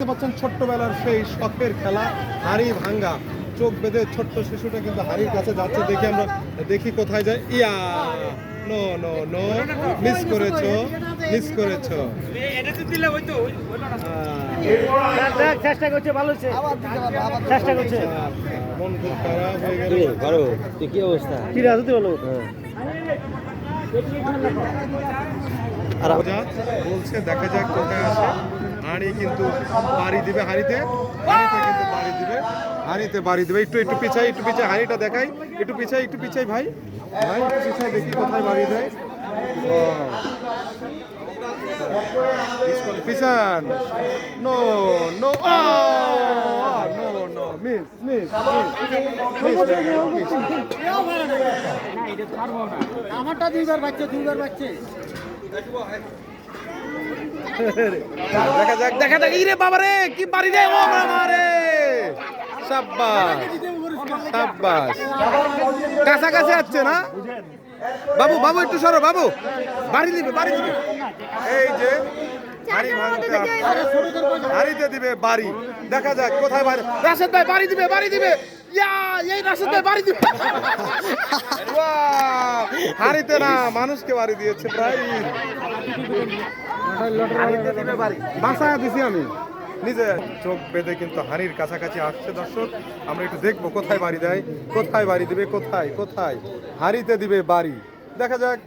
দেখতে পাচ্ছেন ছোট্টবেলার সেই শখের খেলা হাড়ি ভাঙ্গা চোখ বেঁধে ছোট্ট শিশুটা কিন্তু হাড়ির কাছে যাচ্ছে দেখি আমরা দেখি কোথায় যায় yeah no no no miss করেছ মিস করেছ চেষ্টা করছে ভালো চেষ্টা করছে মন খুব খারাপ হয়ে গেল করো কি অবস্থা কি রে বলো আর বলছে দেখা যাক কোথায় আসে হাঁড়ি কিন্তু বাড়ি দিবে হাঁড়িতে। হাঁড়িতে কিন্তু বাড়ি দিবে। হাঁড়িতে বাড়ি দিবে। একটু একটু পিছাই একটু পিছাই, হাঁড়িটা দেখাই। একটু পিছাই একটু পিছাই, ভাই। ভাই, একটু পিছাই দেখি কোথায় বাড়ি দেয়। পিছান। নো নো মিস মিস আমারটা দুইবার বাচ্চা দুইবার বাচ্চা। দেখা যাক দেখা যাক। ইরে বাবা রে কি বাড়ি দেয় ও বাবা রে সাব্বাস। কাছাকাছি আসছে না? বাবু বাবু, একটু সরো, বাবু। বাড়ি দিবে বাড়ি দিবে। এই যে, বাড়ি। বাড়িতে দিবে বাড়ি। দেখা যাক, কোথায় বাড়ি রাশেদ ভাই, বাড়ি দিবে বাড়ি দিবে। ইয়া এই রাশেদ বাড়ি দিবে বাহ! না মানুষকে বাড়ি দিয়েছে প্রায় বাসায় দিছি আমি। নিজে চোখ বেঁধে কিন্তু হাড়ির কাছাকাছি আসছে দর্শক। আমরা একটু দেখব কোথায় বাড়ি দেয় কোথায় বাড়ি দিবে কোথায় কোথায়? হাড়িতে দিবে বাড়ি। দেখা যাক।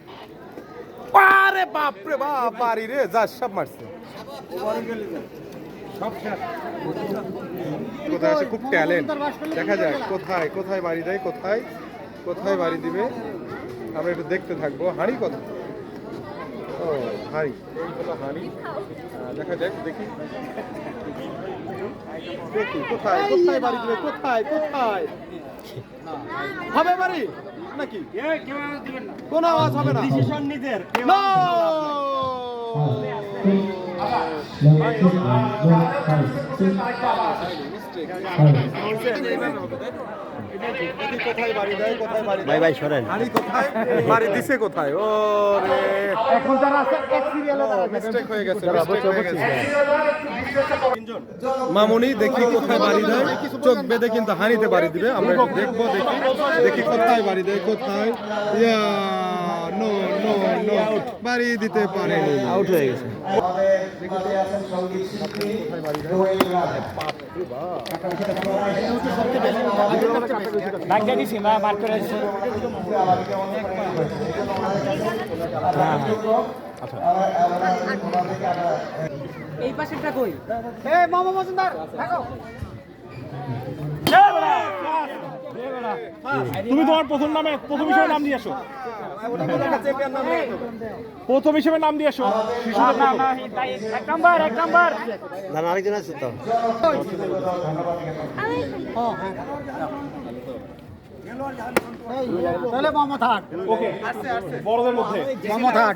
আরে বাপ রে বাপ। বাড়ি রে যা সব মারছে। কোথায় আছে? খুব ট্যালেন্ট দেখা যাক কোথায় কোথায় বাড়ি দেয় কোথায় কোথায় বাড়ি দিবে? আমরা একটু দেখতে থাকব। হাঁড়ি কোথায়? ও হাড়ি। এই হলো হাড়ি দেখা যাক দেখি। দেখি কোথায় কোথায় বাড়ি দিবে? কোথায় কোথায়? হবে বাড়ি নাকি? কোন আওয়াজ হবে না। ভাই ভাই সরেন। কোথায়? বাড়ি দিছে কোথায়? ও রে এখন যারা আছে এক সিরিয়ালে মিস্টেক হয়ে গেছে হয়ে মামুনি দেখি কোথায় বাড়ি দেয়। চোখ বেঁধে কিন্তু হাঁড়িতে বাড়ি দিবে। আমরা দেখব দেখি। দেখি কোথায় বাড়ি দেয় কোথায়? ইয়া। নো নো নো বাড়ি দিতে পারেনি। আউট হয়ে গেছে। এই পাশেরটা কই? এ মামা মজুমদার থাকো। তুমি তোমার প্রথম নামে প্রথম হিসেবে নাম দিয়ে আসো। প্রথম হিসেবে নাম দিয়ে আসো। এক নাম্বার এক নাম্বার না আরেকজন আছে তো। তাহলে মামা থাক ওকে বড়দের মধ্যে। মামা থাক